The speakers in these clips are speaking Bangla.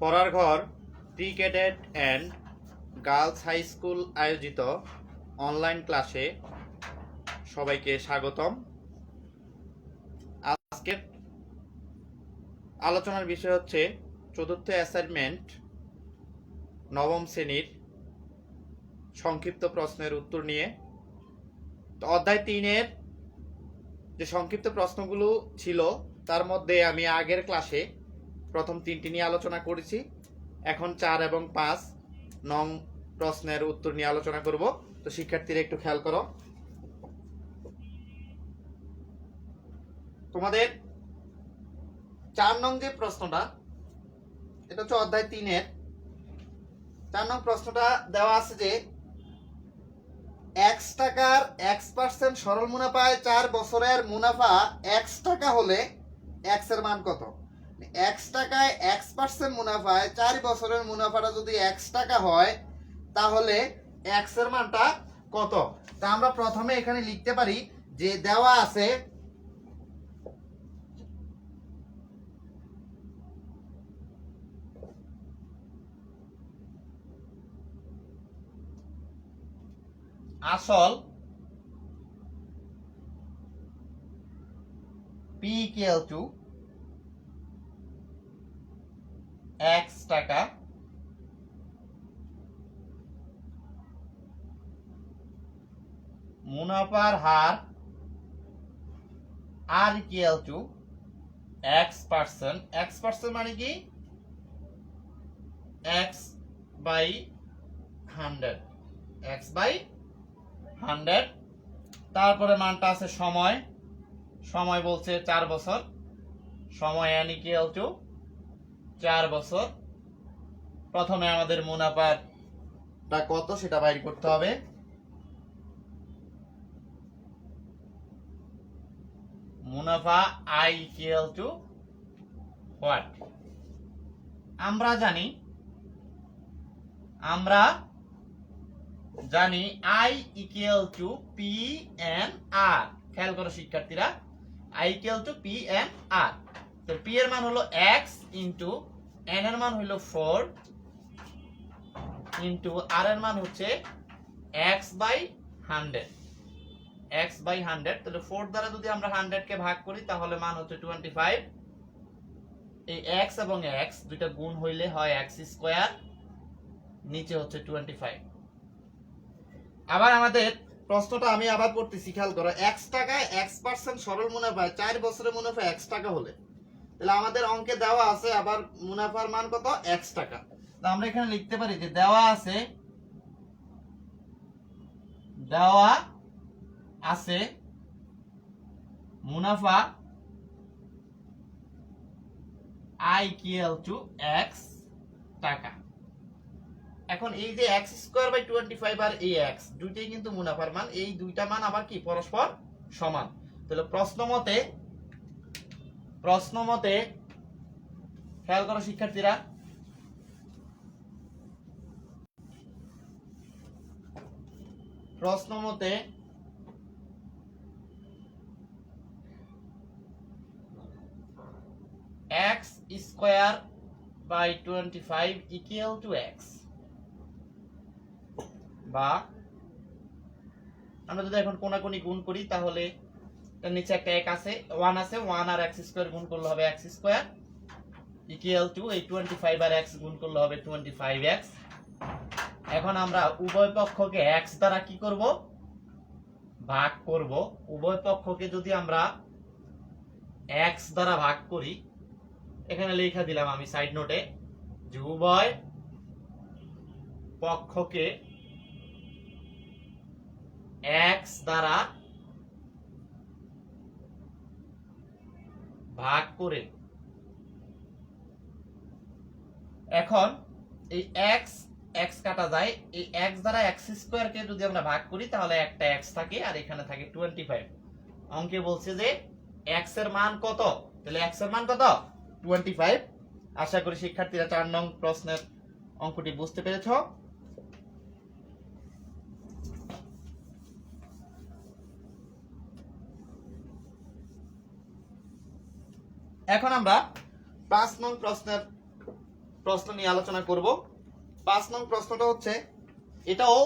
পড়ার ঘর pre cadet and girls high school আয়োজিত অনলাইন ক্লাসে সবাইকে স্বাগতম। আজকের আলোচনার বিষয় হচ্ছে চতুর্থ অ্যাসাইনমেন্ট নবম শ্রেণির সংক্ষিপ্ত প্রশ্নের উত্তর নিয়ে। অধ্যায় তিনের যে সংক্ষিপ্ত প্রশ্নগুলো ছিল, তার মধ্যে আমি আগের ক্লাসে প্রথম তিনটি নিয়ে আলোচনা করেছি। এখন চার এবং পাঁচ নং প্রশ্নের উত্তর নিয়ে আলোচনা করব। তো শিক্ষার্থীরা একটু খেয়াল করো। তোমাদের চার নং যে প্রশ্নটা, এটা হচ্ছে অধ্যায় তিনের। চার নং প্রশ্নটা দেওয়া আছে যে এক্স টাকার এক্স পার্সেন্ট সরল মুনাফায় চার বছরের মুনাফা এক্স টাকা হলে এক্স মান কত? এক্স টাকায় এক্স পার্সেন্ট মুনাফায় চার বছরের মুনাফাটা যদি এক্স টাকা হয়, তাহলে এক্স মানটা কত? তা আমরা প্রথমে এখানে লিখতে পারি যে দেওয়া আছে আসল পি ইকুয়াল টু এক্স টাকা মুনাফার হার R equal to X percent X percent মানে কি? X by hundred X by hundred. তারপরে মানটা আছে সময়। সময় বলছে চার বছর। সময় এন ইকুয়াল টু চার বছর। প্রথমে আমাদের মুনাফাটা কত সেটা বাইর করতে হবে। মুনাফা আই ইকুয়াল টু হোয়াট আমরা জানি, আমরা জানি I equal to P N R খেয়াল করো, শিক্ষার্থীরা। I equal to P N R তো পি এর মান হলো এক্স ইন্টু এন এর মান হলো ফোর ইন্টু আর এর মান হচ্ছে X by hundred X by hundred তাহলে ফোর দ্বারা যদি আমরা হান্ড্রেডকে ভাগ করি, তাহলে মান হচ্ছে টোয়েন্টি ফাইভ এই এক্স এবং এক্স দুইটা গুণ হইলে হয় এক্স স্কোয়ার নিচে হচ্ছে টোয়েন্টি ফাইভ আবার আমাদের প্রশ্নটা আমি আবার পড়তেছি, খেয়াল করো এক্স টাকায় এক্স পার্সেন্ট সরল মুনাফায় চার বছরের মুনাফা এক্স টাকা হলে। তাহলে আমাদের অঙ্কে দেওয়া আছে, আবার মুনাফার মান কত? এক্স টাকা। তো আমরা এখানে লিখতে পারি যে দেওয়া আছে দেওয়া আছে মুনাফা আই কিয়াল টু এক্স টাকা। এখন এই যে X square by twenty five আর এই এক্স দুইটাই কিন্তু মুনাফার মান। এই দুইটা মান আবার কি? পরস্পর সমান। তাহলে প্রশ্ন মতে প্রশ্ন মতে, খেয়াল করো শিক্ষার্থীরা। প্রশ্ন মতে square by twenty five equal to X বা আমরা যদি এখন কোনাকুনি গুণ করি, তাহলে এর নিচে একটা এক আছে ওয়ান আছে ওয়ান আর এক্স স্কোয়ার গুণ করলে হবে এক্স স্কোয়ার ইকুয়াল টু এই টোয়েন্টি ফাইভ আর এক্স গুণ করলে হবে টোয়েন্টি ফাইভ এক্স এখন আমরা উভয় পক্ষকে এক্স দ্বারা কি করব? ভাগ করব। উভয় পক্ষকে যদি আমরা এক্স দ্বারা ভাগ করি, এখানে লেখা দিলাম আমি সাইড নোটে যে উভয় পক্ষকে এক্স দ্বারা ভাগ করে এখন এই এক্স এক্স কাটা যায়। এই এক্স দ্বারা এক্স স্কোয়ার কে যদি আমরা ভাগ করি, তাহলে একটা এক্স থাকে আর এখানে থাকে টোয়েন্টি ফাইভ অঙ্কে বলছে যে এক্সের মান কত? তাহলে এক্সের মান কত? টোয়েন্টি ফাইভ আশা করি শিক্ষার্থীরা চার নং প্রশ্নের অঙ্কটি বুঝতে পেরেছ। এখন আমরা পাঁচ নং প্রশ্নের প্রশ্ন নিয়ে আলোচনা করব। পাঁচ নং প্রশ্নটা হচ্ছে, এটাও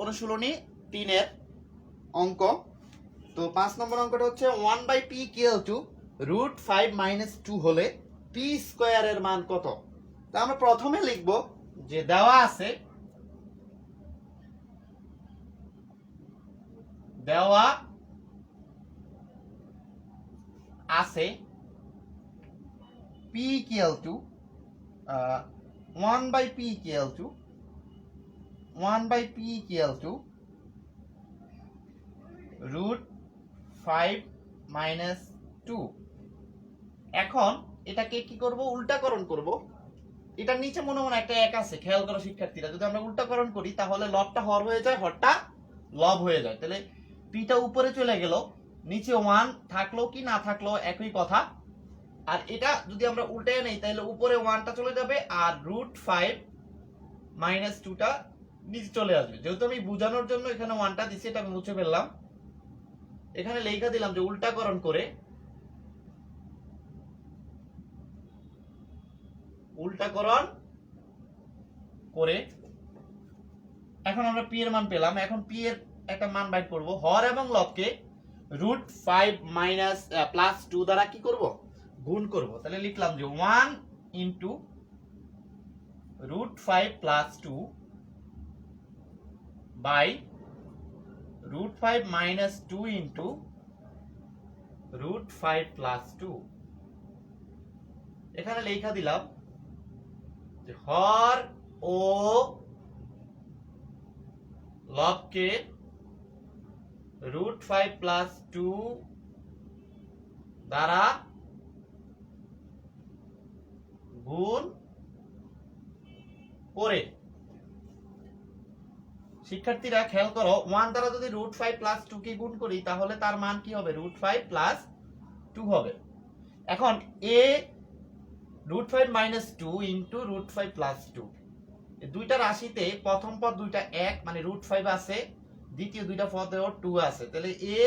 অনুশীলনী তিনের অঙ্ক। তো পাঁচ নম্বর অঙ্কটা হচ্ছে one by P equal to root five minus two হলে পি স্কোয়ারের মান কত? তা আমরা প্রথমে লিখব যে দেওয়া আছে দেওয়া আছে P equal to one by P equal to one by P equal to root five minus two এখন এটাকে কি করব? উল্টাকরণ করব। এটা নিচে মনে মনে একটা এক আছে। খেয়াল করো শিক্ষার্থীরা, যদি আমরা উল্টাকরণ করি, তাহলে লবটা হর হয়ে যায়, হরটা লব হয়ে যায়। তাহলে পিটা উপরে চলে গেল, নিচে ওয়ান থাকল কি না থাকল, একই কথা। আর এটা যদি আমরা উল্টে নেই, তাহলে উপরে ওয়ানটা চলে যাবে আর রুট ফাইভ মাইনাস টুটা নিচে চলে আসবে। যেহেতু আমি বোঝানোর জন্য এখানে ওয়ানটা দিচ্ছি এটা আমি মুছে ফেললাম। এখানে লেখা দিলাম যে উল্টাকরণ করে উল্টাকরণ করে এখন আমরা পি এর মান পেলাম। এখন পি এর একটা মান বাইট করব। হর এবং লবকে root five minus plus two দ্বারা কি করব? গুণ করব। তাহলে লিখলাম যে one into root five plus two by root 5 minus 2 into root 5 plus 2 এখানে লেখা দিলাম যে হর ও লবকে রুট ফাইভ প্লাস টু দ্বারা গুণ করে। শিক্ষার্থীরা খেয়াল করো ওয়ান দ্বারা যদি রুট ফাইভ প্লাস টু কে গুণ করি, তাহলে তার মান কি হবে? রুট ফাইভ প্লাস টু হবে। এখন এ root five minus two into root five plus two দুইটা রাশিতে প্রথম পদ দুইটা এক মানে রুট ফাইভ আছে, দ্বিতীয় দুইটা পদেও টু আছে। তাহলে A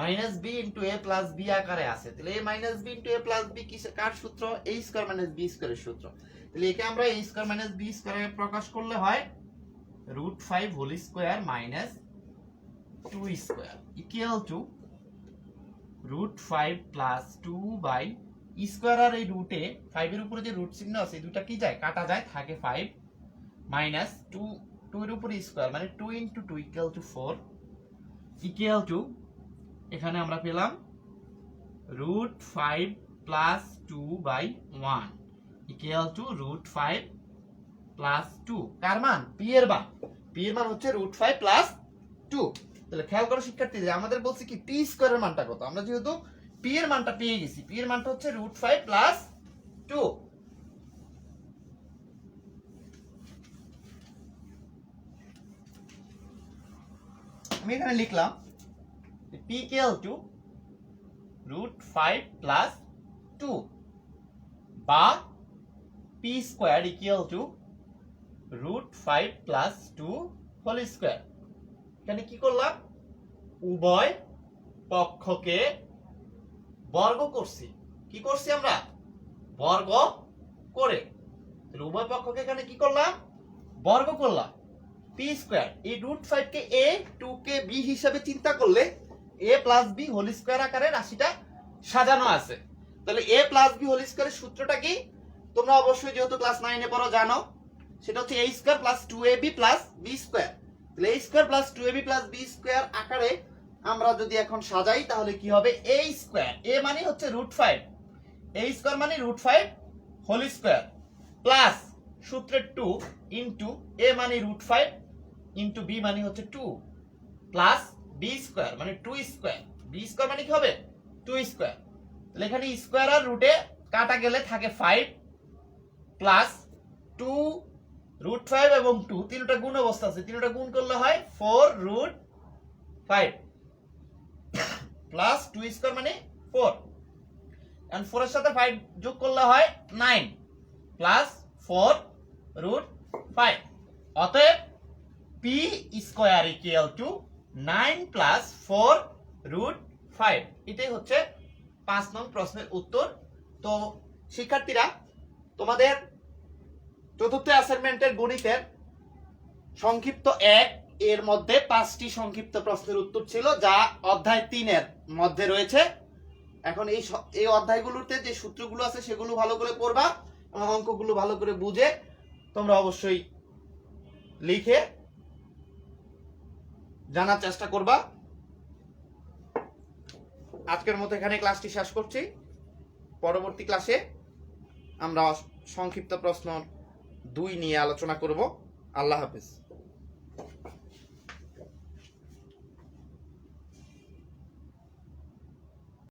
minus B into A plus B আকারে আছে। তাহলে A minus B into A plus B কিসের কার সূত্র? এ স্কোয়ার মাইনাস বি স্কোয়ারের সূত্র। তাহলে একে আমরা এ স্কোয়ার মাইনাস বি স্কোয়ারে প্রকাশ করলে হয় root 5 whole square minus 2 square equal to root 5 plus 2 by square. আর এই রুটে 5 এর উপরে যে রুট চিহ্ন আছে দুটা কি যায়? কাটা যায়, থাকে 5 মাইনাস 2 2 এর উপরে স্কোয়ার মানে 2 into 2 equal to 4 equal to এখানে আমরা পেলাম root five plus two by one equal to root five plus two কার মান? পি এর মান। পি এর মান হচ্ছে রুট ফাইভ প্লাস টু তাহলে খেয়াল করো শিক্ষার্থী যে আমাদের বলছে কি পি স্কোয়ারের মানটা কত? আমরা যেহেতু পি এর মানটা পেয়ে গেছি পি এর মানটা হচ্ছে রুট ফাইভ প্লাস টু আমি এখানে লিখলাম P equal to root five plus two বা P square equal to root five plus two whole square. এখানে কি করলাম? উভয় পক্ষকে বর্গ করছি। কি করছি আমরা? বর্গ করে। তাহলে উভয় পক্ষকে এখানে কি করলাম? বর্গ করলাম। পি স্কোয়ার এই রুট ফাইভ কে এ টু কে বি হিসাবে চিন্তা করলে A plus B whole square আকারে রাশিটা সাজানো আছে। তাহলে এ প্লাস বি হোল স্কোয়ারের সূত্রটা কি? তোমরা অবশ্যই যেহেতু ক্লাস নাইনে পড়ো, জানো। সেটা হচ্ছে a square plus two A B plus B square তাহলে a square plus two A B plus B square আকারে আমরা যদি এখন সাজাই, তাহলে কি হবে? A স্কোয়ার a মানে হচ্ছে রুট ফাইভ a স্কোয়ার মানে root five whole square plus সূত্রের টু ইন্টু এ মানে রুট ফাইভ ইন্টু বি মানে হচ্ছে টু প্লাস বি স্কোয়ার মানে টু স্কোয়ার বি স্কোয়ার মানে কি হবে? টু স্কোয়ার তাহলে এখানে স্কোয়ার আর রুটে কাটা গেলে থাকে five plus two root five এবং টু তিনটা গুণ অবস্থা আছে। তিনটা গুণ করলে হয় four root five plus two square মানে ফোর এন্ড ফোরের সাথে ফাইভ যোগ করলে হয় nine plus four root five অতএব P square equal to nine plus four root five. এটাই হচ্ছে পাঁচ নং প্রশ্নের উত্তর। তো শিক্ষার্থীরা, তোমাদের চতুর্থ অ্যাসাইনমেন্টের গণিতের সংক্ষিপ্ত এক, এর মধ্যে পাঁচটি সংক্ষিপ্ত প্রশ্নের উত্তর ছিল, যা অধ্যায় তিনের মধ্যে রয়েছে। এখন এই এই অধ্যায়গুলোতে যে সূত্রগুলো আছে, সেগুলো ভালো করে পড়বা এবং অঙ্কগুলো ভালো করে বুঝে তোমরা অবশ্যই লিখে জানার চেষ্টা করবা। আজকের মতো এখানে ক্লাসটি শেষ করছি। পরবর্তী ক্লাসে আমরা সংক্ষিপ্ত প্রশ্ন দুই নিয়ে আলোচনা করব। আল্লাহ হাফেজ।